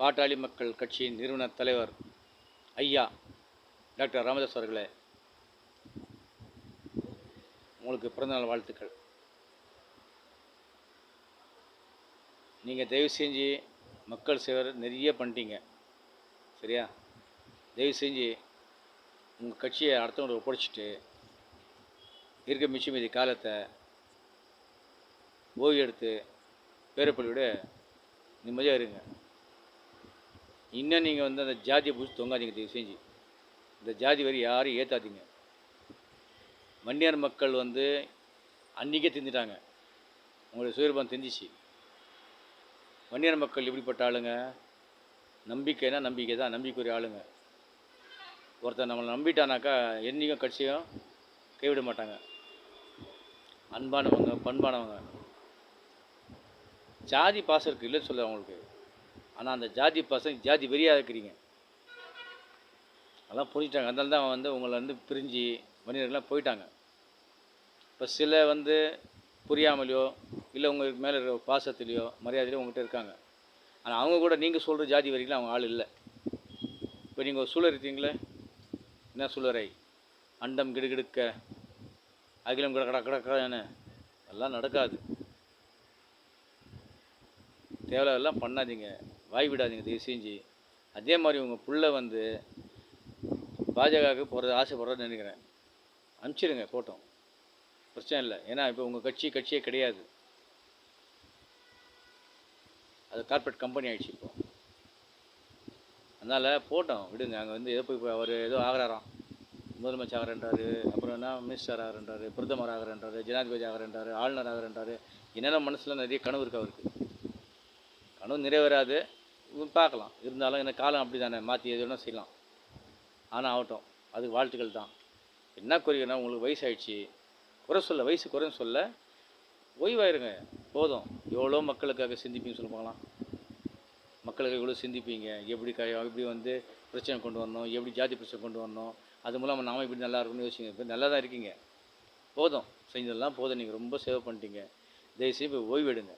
பாட்டாளி மக்கள் கட்சியின் நிறுவன தலைவர் ஐயா டாக்டர் ராமதாஸ் அவர்களே உங்களுக்கு பிறந்தநாள் வாழ்த்துக்கள். நீங்கள் தயவு செஞ்சு மக்கள் சேவை நிறைய பண்ணிட்டீங்க சரியா? தயவு செஞ்சு உங்கள் கட்சியை அடுத்தவங்க ஒப்படைச்சிட்டு இருக்க மிச்சம் மீதி காலத்தை ஓய்வு எடுத்து பேரப்பள்ளியோட நிம்மதியாக இருங்க. இன்னும் நீங்கள் வந்து அந்த ஜாதியை பிடிச்சி தொங்காதீங்க தயவு செஞ்சு. இந்த ஜாதி வரி யாரும் ஏற்றாதீங்க வன்னியர் மக்கள் வந்து அன்றைக்கே திந்துட்டாங்க உங்களுடைய சுயரூபம் தெரிஞ்சிச்சு. வன்னியர் மக்கள் எப்படிப்பட்ட ஆளுங்க. நம்பிக்கைனா நம்பிக்கை தான் நம்பிக்கைக்குரிய ஆளுங்க. ஒருத்தர் நம்மளை நம்பிட்டானாக்கா என்றைக்கும் கட்சியும் கைவிட மாட்டாங்க. அன்பானவங்க பண்பானவங்க. ஜாதி பாசம் இருக்குது இல்லைன்னு சொல்ல அவங்களுக்கு. ஆனால் அந்த ஜாதி பசங்க ஜாதி வெறியாக இருக்கிறீங்க. அதெல்லாம் புரிஞ்சிட்டாங்க. அதனால தான் வந்து உங்களை வந்து பிரிஞ்சு மனிதர்கள்லாம் போயிட்டாங்க. இப்போ சில வந்து புரியாமலையோ இல்லை உங்களுக்கு மேலே இருக்கிற பாசத்துலேயோ மரியாதையிலையோ உங்கள்கிட்ட இருக்காங்க. ஆனால் அவங்க கூட நீங்கள் சொல்கிற ஜாதி வரைக்கும் அவங்க ஆள் இல்லை. இப்போ நீங்கள் ஒரு சூழல் இருக்கீங்களே என்ன சூழரை அண்டம் கிடுகிடுக்க அகிலம் கிட கட கடக்கன்னு எல்லாம் நடக்காது. தேவையில்லாம் பண்ணாதீங்க. வாய் விடாதீங்க தயவு செஞ்சு அதே மாதிரி உங்கள் பிள்ளை வந்து பாஜகவுக்கு போகிறது ஆசைப்படுறதுன்னு நினைக்கிறேன். அனுப்பிச்சிடுங்க போட்டோம் பிரச்சனை இல்லை. ஏன்னா இப்போ உங்கள் கட்சி கட்சியே கிடையாது. அது கார்ப்பரேட் கம்பெனி ஆயிடுச்சு இப்போ. அதனால் போட்டோம் விடுங்க. அங்கே வந்து ஏதோ போய் அவர் ஏதோ ஆகிறாராம். முதலமைச்சர் ஆகிறன்றாரு அப்புறம் என்ன மினிஸ்டர் ஆகிறன்றாரு பிரதமர் ஆகிறன்றாரு ஜனாதிபதி ஆகிறன்றாரு ஆளுநர் ஆகிறன்றாரு. என்னென்ன மனசில் நிறைய கனவு இருக்கு அவருக்கு. கனவு நிறைவேறாது. பார்க்கலாம். இருந்தாலும் இந்த காலம் அப்படி தானே மாற்றி எது வேணால் செய்யலாம். ஆனால் ஆகட்டும். அதுக்கு வாழ்த்துக்கள் தான். என்ன குறையுன்னா உங்களுக்கு வயசாயிடுச்சு. குறை சொல்ல வயசு குறைன்னு சொல்ல ஓய்வாயிருங்க. போதும். எவ்வளோ மக்களுக்காக சிந்திப்பீங்கன்னு சொல்ல பார்க்கலாம் மக்களுக்கு எவ்வளோ சிந்திப்பீங்க? எப்படி க எப்படி வந்து பிரச்சனை கொண்டு வரணும்? எப்படி ஜாதி பிரச்சனை கொண்டு வரணும்? அது மூலமாக நாம இப்படி நல்லா இருக்கணும்னு யோசிங்க. இப்போ நல்லா தான் இருக்கீங்க. போதும். செஞ்சதெல்லாம் போதும். நீங்கள் ரொம்ப சேவை பண்ணிட்டீங்க. தயவுசெய்து போய் ஓய்வெடுங்க.